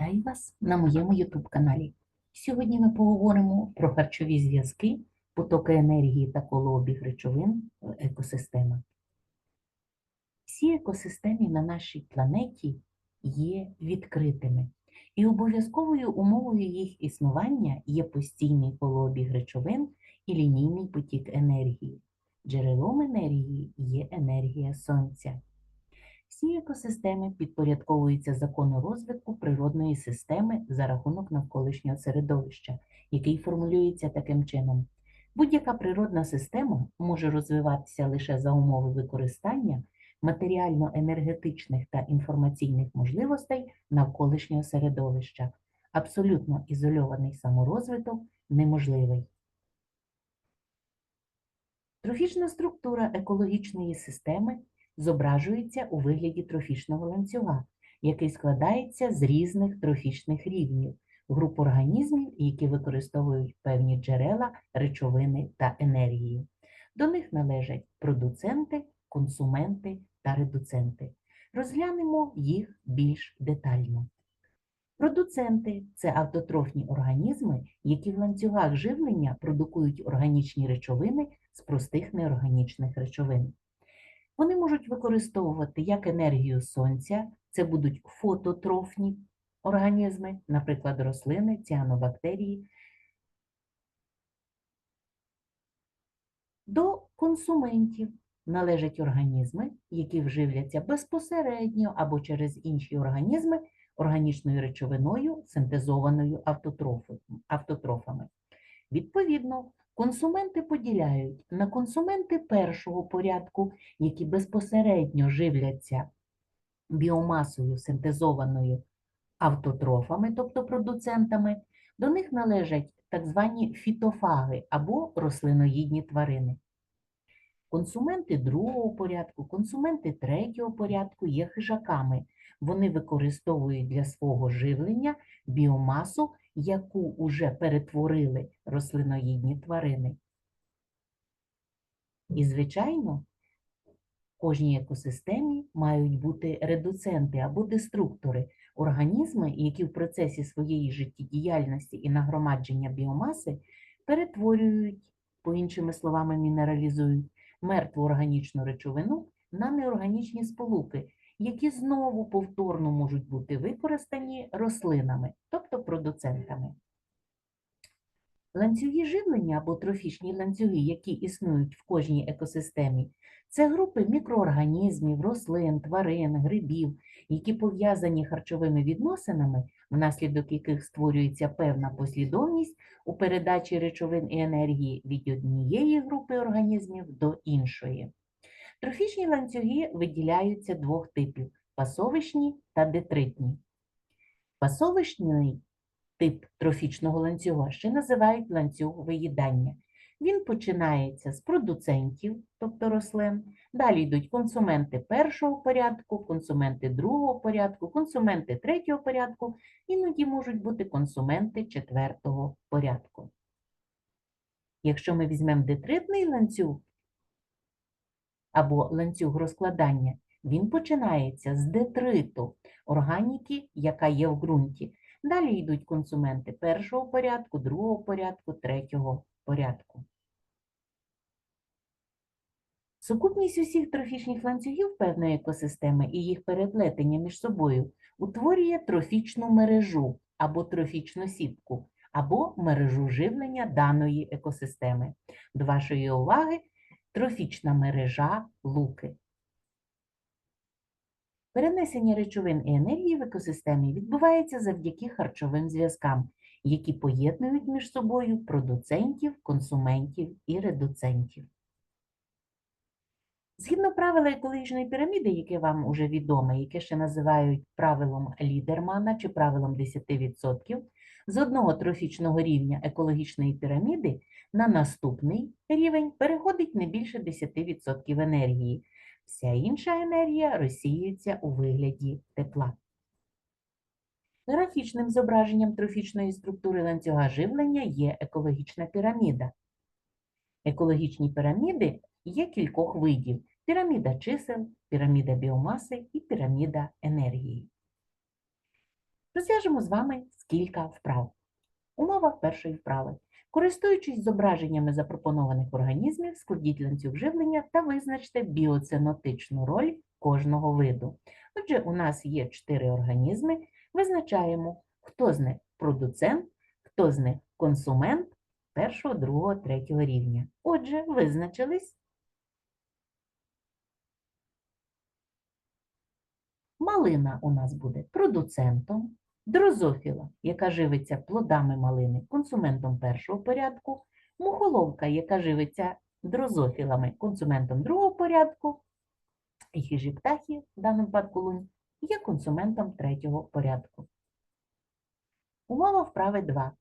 Вітаю вас на моєму YouTube каналі. Сьогодні ми поговоримо про харчові зв'язки, потоки енергії та колообіг речовин в екосистемах. Всі екосистеми на нашій планеті є відкритими, і обов'язковою умовою їх існування є постійний колообіг речовин і лінійний потік енергії. Джерелом енергії є енергія сонця. Всі екосистеми підпорядковуються закону розвитку природної системи за рахунок навколишнього середовища, який формулюється таким чином. Будь-яка природна система може розвиватися лише за умови використання матеріально-енергетичних та інформаційних можливостей навколишнього середовища. Абсолютно ізольований саморозвиток неможливий. Трофічна структура екологічної системи зображується у вигляді трофічного ланцюга, який складається з різних трофічних рівнів, груп організмів, які використовують певні джерела, речовини та енергії. До них належать продуценти, консументи та редуценти. Розглянемо їх більш детально. Продуценти це автотрофні організми, які в ланцюгах живлення продукують органічні речовини з простих неорганічних речовин. Вони можуть використовувати як енергію сонця, це будуть фототрофні організми, наприклад, рослини, ціанобактерії, до консументів належать організми, які вживляться безпосередньо або через інші організми органічною речовиною, синтезованою автотрофами. Консументи поділяють на консументи першого порядку, які безпосередньо живляться біомасою синтезованою автотрофами, тобто продуцентами, до них належать так звані фітофаги або рослиноїдні тварини. Консументи другого порядку, консументи третього порядку є хижаками. Вони використовують для свого живлення біомасу яку уже перетворили рослиноїдні тварини. І, звичайно, в кожній екосистемі мають бути редуценти або деструктори, організми, які в процесі своєї життєдіяльності і нагромадження біомаси перетворюють, по іншими словами, мінералізують мертву органічну речовину на неорганічні сполуки, які знову повторно можуть бути використані рослинами, тобто продуцентами. Ланцюги живлення або трофічні ланцюги, які існують в кожній екосистемі, це групи мікроорганізмів, рослин, тварин, грибів, які пов'язані харчовими відносинами, внаслідок яких створюється певна послідовність у передачі речовин і енергії від однієї групи організмів до іншої. Трофічні ланцюги виділяються двох типів пасовищні та детритні. Пасовищний тип трофічного ланцюга ще називають ланцюг виїдання. Він починається з продуцентів, тобто рослин, далі йдуть консументи першого порядку, консументи другого порядку, консументи третього порядку, іноді можуть бути консументи четвертого порядку. Якщо ми візьмемо детритний ланцюг, або ланцюг розкладання, він починається з детриту, органіки, яка є в ґрунті. Далі йдуть консументи першого порядку, другого порядку, третього порядку. Сукупність усіх трофічних ланцюгів певної екосистеми і їх переплетення між собою утворює трофічну мережу або трофічну сітку, або мережу живлення даної екосистеми. До вашої уваги трофічна мережа луки. Перенесення речовин і енергії в екосистемі відбувається завдяки харчовим зв'язкам, які поєднують між собою продуцентів, консументів і редуцентів. Згідно правила екологічної піраміди, яке вам уже відоме, яке ще називають правилом Лідермана чи правилом 10%, з одного трофічного рівня екологічної піраміди на наступний рівень переходить не більше 10% енергії. Вся інша енергія розсіюється у вигляді тепла. Графічним зображенням трофічної структури ланцюга живлення є екологічна піраміда. Екологічні піраміди є кількох видів: піраміда чисел, піраміда біомаси і піраміда енергії. Розв'яжемо з вами кілька вправ. Умова першої вправи. Користуючись зображеннями запропонованих організмів, складіть ланцюг живлення та визначте біоценотичну роль кожного виду. Отже, у нас є чотири організми. Визначаємо, хто з них продуцент, хто з них консумент першого, другого, третього рівня. Отже, визначились. Малина у нас буде продуцентом, дрозофіла, яка живиться плодами малини, консументом першого порядку, мухоловка, яка живиться дрозофілами, консументом другого порядку, і хижі птахи, в даному випадку лунь, є консументом третього порядку. Умова вправи 2.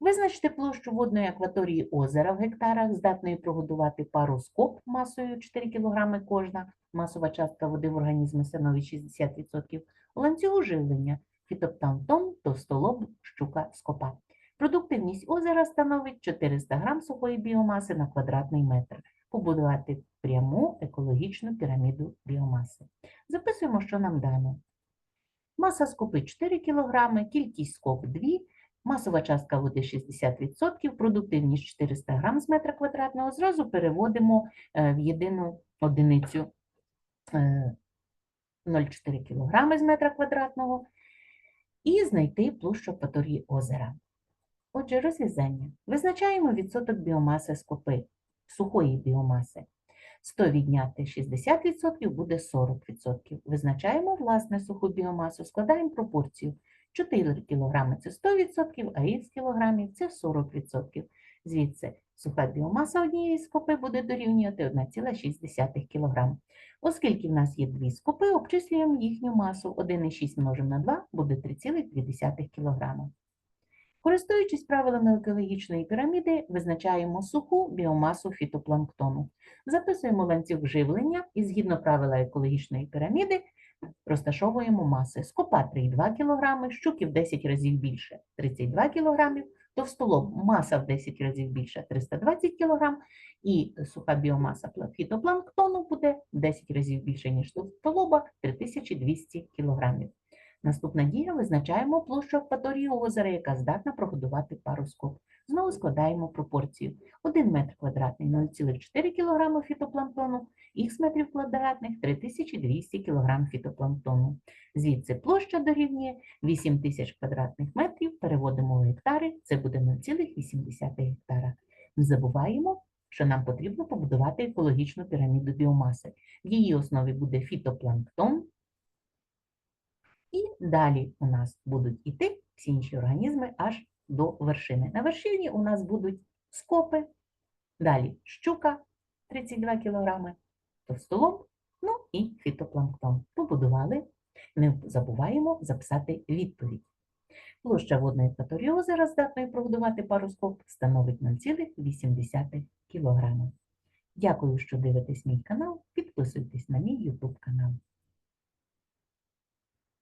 Визначте площу водної акваторії озера в гектарах, здатної прогодувати пару скоп масою 4 кг кожна, масова частка води в організмі становить 60%, ланцюгу живлення фітопланктон, товстолоб, щука, скопа. Продуктивність озера становить 400 г сухої біомаси на квадратний метр. Побудувати пряму екологічну піраміду біомаси. Записуємо, що нам дано. Маса скопи 4 кг, кількість скоп 2 Масова частка води 60%, продуктивність 400 грам з метра квадратного. Зразу переводимо е, в єдину одиницю е, 0,4 кг з метра квадратного і знайти площу акваторії озера. Отже, розв'язання. Визначаємо відсоток біомаси скопи, сухої біомаси. 100 відняти 60% буде 40%. Визначаємо власне суху біомасу, складаємо пропорцію. 4 кг це 100%, а х кілограмів це 40%. Звідси суха біомаса однієї скопи буде дорівнювати 1,6 кг. Оскільки в нас є дві скопи, обчислюємо їхню масу. 1,6 множимо на 2 буде 3,2 кг. Користуючись правилами екологічної піраміди, визначаємо суху біомасу фітопланктону. Записуємо ланцюг живлення і згідно правила екологічної піраміди розташовуємо маси. Скопа 3,2 кг, щуки в 10 разів більше 32 кг, товстолоб маса в 10 разів більше 320 кг, і суха біомаса фітопланктону буде в 10 разів більше, ніж товстолоба 3200 кг. Наступна дія визначаємо площу акваторії озера, яка здатна прогодувати пару скоп. Знову складаємо пропорцію. 1 метр квадратний 0,4 кг фітопланктону, х метрів квадратних 3200 кг фітопланктону. Звідси площа дорівнює 8000 квадратних метрів, переводимо в гектари, це буде 0,8 гектара. Не забуваємо, що нам потрібно побудувати екологічну піраміду біомаси. В її основі буде фітопланктон, і далі у нас будуть іти всі інші організми аж до вершини. На вершині у нас будуть скопи, далі щука 32 кг, товстолоб, ну і фітопланктон. Побудували, не забуваємо записати відповідь. Площа водної акваторії озера, здатної прогодувати пару скоп, становить 0,8 кг. Дякую, що дивитесь мій канал. Підписуйтесь на мій YouTube канал.